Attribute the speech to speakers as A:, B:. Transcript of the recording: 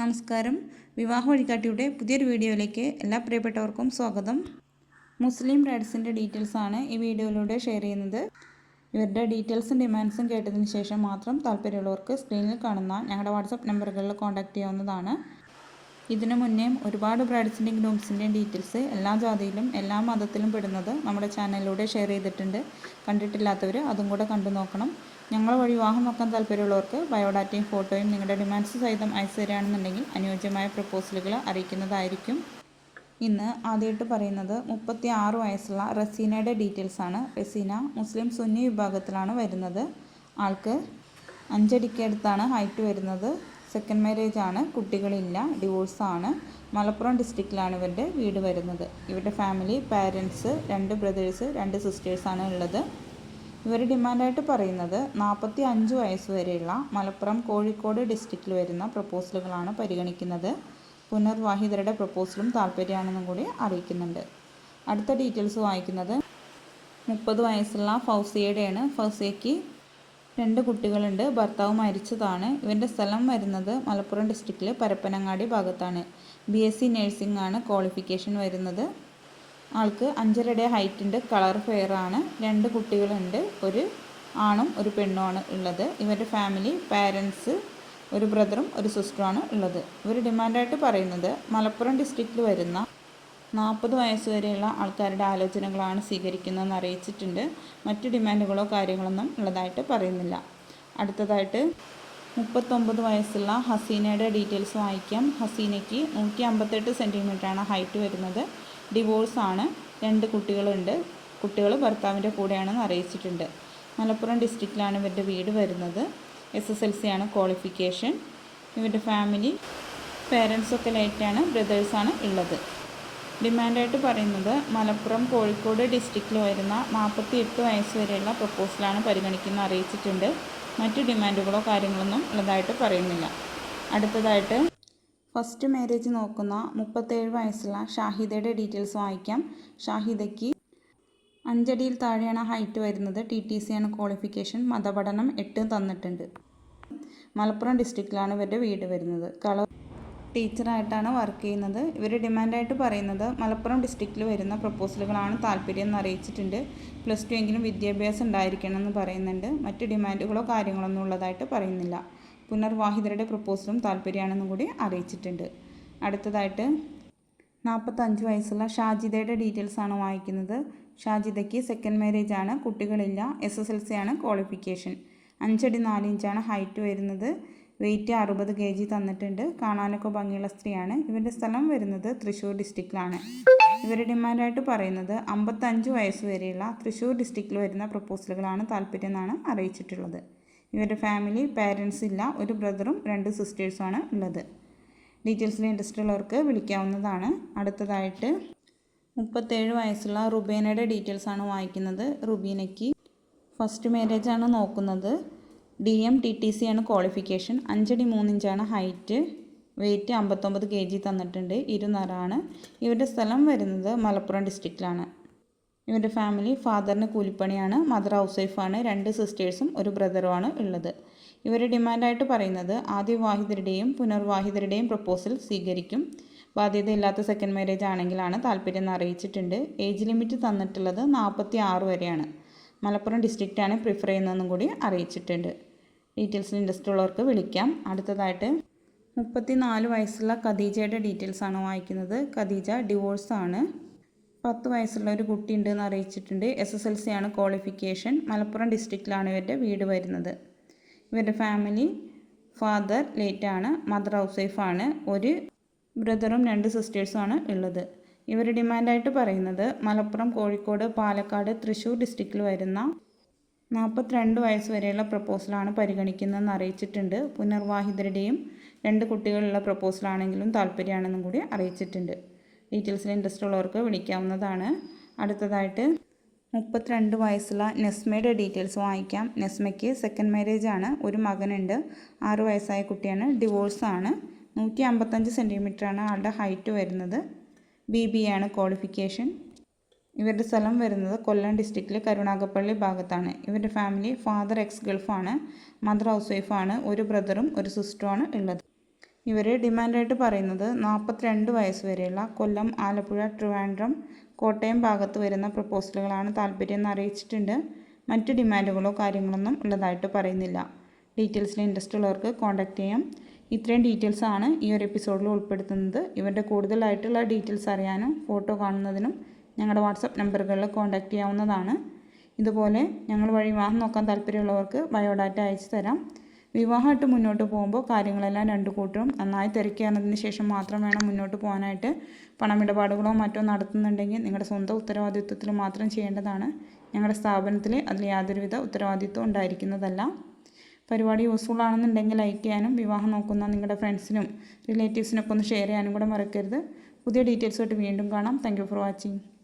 A: നമസ്കാരം. വിവാഹ വഴികാട്ടിയുടെ പുതിയൊരു വീഡിയോയിലേക്ക് എല്ലാ പ്രിയപ്പെട്ടവർക്കും സ്വാഗതം. മുസ്ലിം ബ്രൈഡ്സിന്റെ ഡീറ്റെയിൽസ് ആണ് ഈ വീഡിയോയിലൂടെ ഷെയർ ചെയ്യുന്നത്. ഇവരുടെ ഡീറ്റെയിൽസും ഡിമാൻഡ്സും കേട്ടതിന് ശേഷം മാത്രം താല്പര്യമുള്ളവർക്ക് സ്ക്രീനിൽ കാണുന്ന ഞങ്ങളുടെ വാട്സപ്പ് നമ്പറുകളിൽ കോൺടാക്റ്റ് ചെയ്യാവുന്നതാണ്. ഇതിനു മുന്നേ ഒരുപാട് ബ്രൈഡ്സിന്റെയും ഗ്രൂംസിന്റെയും ഡീറ്റെയിൽസ് എല്ലാ ജാതിയിലും എല്ലാ മതത്തിലും പെടുന്നത് നമ്മുടെ ചാനലിലൂടെ ഷെയർ ചെയ്തിട്ടുണ്ട്. കണ്ടിട്ടില്ലാത്തവർ അതും കൂടെ കണ്ടു നോക്കണം. ഞങ്ങൾ വഴി വിവാഹം നോക്കാൻ താല്പര്യമുള്ളവർക്ക് ബയോഡാറ്റയും ഫോട്ടോയും നിങ്ങളുടെ ഡിമാൻഡ്സ് സഹിതം അയച്ചു തരികയാണെന്നുണ്ടെങ്കിൽ അനുയോജ്യമായ പ്രപ്പോസലുകൾ അറിയിക്കുന്നതായിരിക്കും. ഇന്ന് ആദ്യമായിട്ട് പറയുന്നത് മുപ്പത്തി ആറ് വയസ്സുള്ള റസീനയുടെ ഡീറ്റെയിൽസ് ആണ്. റസീന മുസ്ലിം സുന്നി വിഭാഗത്തിലാണ് വരുന്നത്. ആൾക്ക് അഞ്ചടിക്ക് അടുത്താണ് ഹൈറ്റ് വരുന്നത്. സെക്കൻഡ് മാരേജ് ആണ്. കുട്ടികളില്ല. ഡിവോഴ്സാണ് മലപ്പുറം ഡിസ്ട്രിക്റ്റിലാണ് ഇവരുടെ വീട് വരുന്നത്. ഇവരുടെ ഫാമിലി പാരൻസ് രണ്ട് ബ്രദേഴ്സ് രണ്ട് സിസ്റ്റേഴ്സാണ് ഉള്ളത്. ഇവർ ഡിമാൻഡായിട്ട് പറയുന്നത് നാൽപ്പത്തി അഞ്ച് വയസ്സ് വരെയുള്ള മലപ്പുറം കോഴിക്കോട് ഡിസ്ട്രിക്റ്റിൽ വരുന്ന പ്രപ്പോസലുകളാണ് പരിഗണിക്കുന്നത്. പുനർവാഹിതരുടെ പ്രപ്പോസലും താല്പര്യമാണെന്നും കൂടി അറിയിക്കുന്നുണ്ട്. അടുത്ത ഡീറ്റെയിൽസ് വായിക്കുന്നത് മുപ്പത് വയസ്സുള്ള ഫൗസിയയുടെയാണ്. ഫൗസിയയ്ക്ക് രണ്ട് കുട്ടികളുണ്ട്. ഭർത്താവ് മരിച്ചതാണ്. ഇവന്റെ സ്ഥലം വരുന്നത് മലപ്പുറം ഡിസ്ട്രിക്റ്റിലെ പരപ്പനങ്ങാടി ഭാഗത്താണ്. ബി എസ് സി നഴ്സിംഗ് ആണ് ക്വാളിഫിക്കേഷൻ വരുന്നത്. ആൾക്ക് അഞ്ചരയുടെ ഹൈറ്റിന്റെ കളർ ഫെയർ ആണ്. രണ്ട് കുട്ടികളുണ്ട്. ഒരു ആണും ഒരു പെണ്ണുമാണ് ഉള്ളത്. ഇവരുടെ ഫാമിലി പാരൻസ് ഒരു ബ്രദറും ഒരു സിസ്റ്ററുമാണ് ഉള്ളത്. ഇവർ ഡിമാൻഡായിട്ട് പറയുന്നത് മലപ്പുറം ഡിസ്ട്രിക്റ്റിൽ വരുന്ന നാൽപ്പത് വയസ്സ് വരെയുള്ള ആൾക്കാരുടെ ആലോചനകളാണ് സ്വീകരിക്കുന്നതെന്ന് അറിയിച്ചിട്ടുണ്ട്. മറ്റു ഡിമാൻഡുകളോ കാര്യങ്ങളൊന്നും ഉള്ളതായിട്ട് പറയുന്നില്ല. അടുത്തതായിട്ട് മുപ്പത്തൊമ്പത് വയസ്സുള്ള ഹസീനയുടെ ഡീറ്റെയിൽസ് വായിക്കാം. ഹസീനയ്ക്ക് നൂറ്റി അമ്പത്തെട്ട് സെന്റിമീറ്ററാണ് ഹൈറ്റ് വരുന്നത്. ഡിവോഴ്സാണ് രണ്ട് കുട്ടികളുണ്ട്. കുട്ടികൾ ഭർത്താവിന്റെ കൂടെയാണെന്ന് അറിയിച്ചിട്ടുണ്ട്. മലപ്പുറം ഡിസ്ട്രിക്റ്റിലാണ് ഇവരുടെ വീട് വരുന്നത്. എസ് എസ് എൽ സി ആണ് ക്വാളിഫിക്കേഷൻ ഇവരുടെ ഫാമിലി പേരൻസൊക്കെ ലേറ്റാണ് ബ്രദേഴ്സാണ് ഉള്ളത്. ഡിമാൻഡായിട്ട് പറയുന്നത് മലപ്പുറം കോഴിക്കോട് ഡിസ്ട്രിക്റ്റിൽ വരുന്ന നാൽപ്പത്തി എട്ട് വയസ്സ് വരെയുള്ള പ്രപ്പോസലാണ് പരിഗണിക്കുന്ന അറിയിച്ചിട്ടുണ്ട്. മറ്റു ഡിമാൻഡുകളോ കാര്യങ്ങളൊന്നും ഉള്ളതായിട്ട് പറയുന്നില്ല. അടുത്തതായിട്ട് ഫസ്റ്റ് മാരേജ് നോക്കുന്ന മുപ്പത്തേഴ് വയസ്സുള്ള ഷാഹിദയുടെ ഡീറ്റെയിൽസ് വായിക്കാം. ഷാഹിദയ്ക്ക് അഞ്ചടിയിൽ താഴെയാണ് ഹൈറ്റ് വരുന്നത്. ടി ടി സി ആണ് ക്വാളിഫിക്കേഷൻ. മതപഠനം എട്ട് തന്നിട്ടുണ്ട്. മലപ്പുറം ഡിസ്ട്രിക്റ്റിലാണ് ഇവരുടെ വീട് വരുന്നത്. കളർ ടീച്ചറായിട്ടാണ് വർക്ക് ചെയ്യുന്നത്. ഇവർ ഡിമാൻഡായിട്ട് പറയുന്നത് മലപ്പുറം ഡിസ്ട്രിക്റ്റിൽ വരുന്ന പ്രപ്പോസലുകളാണ് താല്പര്യം എന്ന് അറിയിച്ചിട്ടുണ്ട്. പ്ലസ് ടു എങ്കിലും വിദ്യാഭ്യാസം ഉണ്ടായിരിക്കണം എന്ന് പറയുന്നുണ്ട്. മറ്റ് ഡിമാൻഡുകളോ കാര്യങ്ങളൊന്നും ഉള്ളതായിട്ട് പറയുന്നില്ല. പുനർവാഹിതരുടെ പ്രപ്പോസലും താല്പര്യമാണെന്നും കൂടി അറിയിച്ചിട്ടുണ്ട്. അടുത്തതായിട്ട് നാൽപ്പത്തഞ്ച് വയസ്സുള്ള ഷാജിദയുടെ ഡീറ്റെയിൽസ് ആണ് വായിക്കുന്നത്. ഷാജിദയ്ക്ക് സെക്കൻഡ് മാരേജ് ആണ് കുട്ടികളില്ല. എസ് എസ് എൽ സി ആണ് ക്വാളിഫിക്കേഷൻ. അഞ്ചടി നാല് ഇഞ്ചാണ് ഹൈറ്റ് വരുന്നത്. വെയിറ്റ് അറുപത് കെ ജി തന്നിട്ടുണ്ട്. കാണാനൊക്കെ ഭംഗിയുള്ള സ്ത്രീയാണ്. ഇവരുടെ സ്ഥലം വരുന്നത് തൃശ്ശൂർ ഡിസ്ട്രിക്റ്റിലാണ്. ഇവരുടെ ഡിമാൻഡായിട്ട് പറയുന്നത് അമ്പത്തഞ്ച് വയസ്സ് വരെയുള്ള തൃശ്ശൂർ ഡിസ്ട്രിക്റ്റിൽ വരുന്ന പ്രപ്പോസലുകളാണ് താല്പര്യം എന്നാണ് അറിയിച്ചിട്ടുള്ളത്. ഇവരുടെ ഫാമിലി പാരൻസ് ഇല്ല. ഒരു ബ്രദറും രണ്ട് സിസ്റ്റേഴ്സുമാണ് ഉള്ളത്. ഡീറ്റെയിൽസിൽ ഇൻട്രസ്റ്റ് ഉള്ളവർക്ക് വിളിക്കാവുന്നതാണ്. അടുത്തതായിട്ട് മുപ്പത്തേഴ് വയസ്സുള്ള റുബേനയുടെ ഡീറ്റെയിൽസാണ് വായിക്കുന്നത്. റുബീനയ്ക്ക് ഫസ്റ്റ് മാരേജാണ് നോക്കുന്നത്. D M T T C ആണ് ക്വാളിഫിക്കേഷൻ അഞ്ചടി മൂന്നിഞ്ചാണ് ഹൈറ്റ് വെയിറ്റ് അമ്പത്തൊമ്പത് കെ ജി തന്നിട്ടുണ്ട്. ഇരുന്നറാണ് ഇവരുടെ സ്ഥലം വരുന്നത് മലപ്പുറം ഡിസ്ട്രിക്റ്റിലാണ് ഇവരുടെ ഫാമിലി ഫാദറിന് കൂലിപ്പണിയാണ്. മദർ ഹൗസ് വൈഫാണ് രണ്ട് സിസ്റ്റേഴ്സും ഒരു ബ്രദറുമാണ് ഉള്ളത്. ഇവർ ഡിമാൻഡായിട്ട് പറയുന്നത് ആദ്യ വിവാഹിതരുടെയും പുനർവാഹിതരുടെയും പ്രപ്പോസൽ സ്വീകരിക്കും. ബാധ്യതയില്ലാത്ത സെക്കൻഡ് മാരേജ് ആണെങ്കിലാണ് താല്പര്യം എന്ന് അറിയിച്ചിട്ടുണ്ട്. ഏജ് ലിമിറ്റ് തന്നിട്ടുള്ളത് നാൽപ്പത്തി ആറ് വരെയാണ്. മലപ്പുറം ഡിസ്ട്രിക്റ്റാണ് പ്രിഫർ ചെയ്യുന്നതെന്നും കൂടി അറിയിച്ചിട്ടുണ്ട്. ഡീറ്റെയിൽസിൽ ഇൻട്രസ്റ്റ് ഉള്ളവർക്ക് വിളിക്കാം. അടുത്തതായിട്ട് മുപ്പത്തി നാല് വയസ്സുള്ള ഖദീജയുടെ ഡീറ്റെയിൽസ് ആണ് വായിക്കുന്നത്. ഖദീജ ഡിവോഴ്സാണ് പത്ത് വയസ്സുള്ള ഒരു കുട്ടി ഉണ്ടെന്ന് അറിയിച്ചിട്ടുണ്ട്. എസ് എസ് എൽ സി ആണ് ക്വാളിഫിക്കേഷൻ മലപ്പുറം ഡിസ്ട്രിക്റ്റിലാണ് ഇവരുടെ വീട് വരുന്നത്. ഇവരുടെ ഫാമിലി ഫാദർ ലേറ്റാണ് മദർ ഹൗസ് വൈഫാണ് ഒരു ബ്രദറും രണ്ട് സിസ്റ്റേഴ്സുമാണ് ഉള്ളത്. ഇവർ ഡിമാൻഡായിട്ട് പറയുന്നത് മലപ്പുറം കോഴിക്കോട് പാലക്കാട് തൃശ്ശൂർ ഡിസ്ട്രിക്റ്റിൽ വരുന്ന നാൽപ്പത്തിരണ്ട് വയസ്സ് വരെയുള്ള പ്രപ്പോസലാണ് പരിഗണിക്കുന്നതെന്ന് അറിയിച്ചിട്ടുണ്ട്. പുനർവാഹിതരുടെയും രണ്ട് കുട്ടികളുള്ള പ്രപ്പോസലാണെങ്കിലും താല്പര്യമാണെന്നും കൂടി അറിയിച്ചിട്ടുണ്ട്. ഡീറ്റെയിൽസിൽ ഇൻട്രസ്റ്റ് ഉള്ളവർക്ക് വിളിക്കാവുന്നതാണ്. അടുത്തതായിട്ട് മുപ്പത്തിരണ്ട് വയസ്സുള്ള നെസ്മയുടെ ഡീറ്റെയിൽസ് വാങ്ങിക്കാം നെസ്മയ്ക്ക് സെക്കൻഡ് മാരേജ് ആണ്. ഒരു മകനുണ്ട്. ആറ് വയസ്സായ കുട്ടിയാണ്. ഡിവോഴ്സാണ് നൂറ്റി അമ്പത്തഞ്ച് സെന്റിമീറ്ററാണ് ആളുടെ ഹൈറ്റ് വരുന്നത്. ബി ബി ആണ് ക്വാളിഫിക്കേഷൻ ഇവരുടെ സ്ഥലം വരുന്നത് കൊല്ലം ഡിസ്ട്രിക്റ്റിലെ കരുണാകപ്പള്ളി ഭാഗത്താണ്. ഇവരുടെ ഫാമിലി ഫാദർ എക്സ് ഗൾഫാണ് മദർ ഹൗസ് വൈഫാണ് ഒരു ബ്രദറും ഒരു സിസ്റ്ററുമാണ് ഉള്ളത്. ഇവർ ഡിമാൻഡായിട്ട് പറയുന്നത് നാൽപ്പത്തിരണ്ട് വയസ്സ് വരെയുള്ള കൊല്ലം ആലപ്പുഴ ട്രിവാൻഡ്രം കോട്ടയം ഭാഗത്ത് വരുന്ന പ്രപ്പോസലുകളാണ് താല്പര്യം എന്ന് അറിയിച്ചിട്ടുണ്ട്. മറ്റ് ഡിമാൻഡുകളോ കാര്യങ്ങളൊന്നും ഉള്ളതായിട്ട് പറയുന്നില്ല. ഡീറ്റെയിൽസിൽ ഇൻട്രസ്റ്റ് ഉള്ളവർക്ക് കോൺടാക്റ്റ് ചെയ്യാം. ഇത്രയും ഡീറ്റെയിൽസ് ആണ് ഈ ഒരു എപ്പിസോഡിൽ ഉൾപ്പെടുത്തുന്നത്. ഇവരുടെ കൂടുതലായിട്ടുള്ള ഡീറ്റെയിൽസ് അറിയാനും ഫോട്ടോ കാണുന്നതിനും ഞങ്ങളുടെ വാട്സപ്പ് നമ്പറുകളിൽ കോൺടാക്റ്റ് ചെയ്യാവുന്നതാണ്. ഇതുപോലെ ഞങ്ങൾ വഴി വിവാഹം നോക്കാൻ താല്പര്യമുള്ളവർക്ക് ബയോഡാറ്റ അയച്ചു തരാം. വിവാഹമായിട്ട് മുന്നോട്ട് പോകുമ്പോൾ കാര്യങ്ങളെല്ലാം രണ്ടു കൂട്ടരും നന്നായി തിരക്കിയതിന് ശേഷം മാത്രം വേണം മുന്നോട്ട് പോകാനായിട്ട്. പണമിടപാടുകളോ മറ്റോ നടത്തുന്നുണ്ടെങ്കിൽ നിങ്ങളുടെ സ്വന്തം ഉത്തരവാദിത്വത്തിൽ മാത്രം ചെയ്യേണ്ടതാണ്. ഞങ്ങളുടെ സ്ഥാപനത്തിൽ അതിൽ യാതൊരുവിധ ഉത്തരവാദിത്വം ഉണ്ടായിരിക്കുന്നതല്ല. പരിപാടി യൂസ്ഫുൾ ആണെന്നുണ്ടെങ്കിൽ ലൈക്ക് ചെയ്യാനും വിവാഹം നോക്കുന്ന നിങ്ങളുടെ ഫ്രണ്ട്സിനും റിലേറ്റീവ്സിനൊക്കെ ഒന്ന് ഷെയർ ചെയ്യാനും കൂടെ മറക്കരുത്. പുതിയ ഡീറ്റെയിൽസുമായിട്ട് വീണ്ടും കാണാം. Thank for watching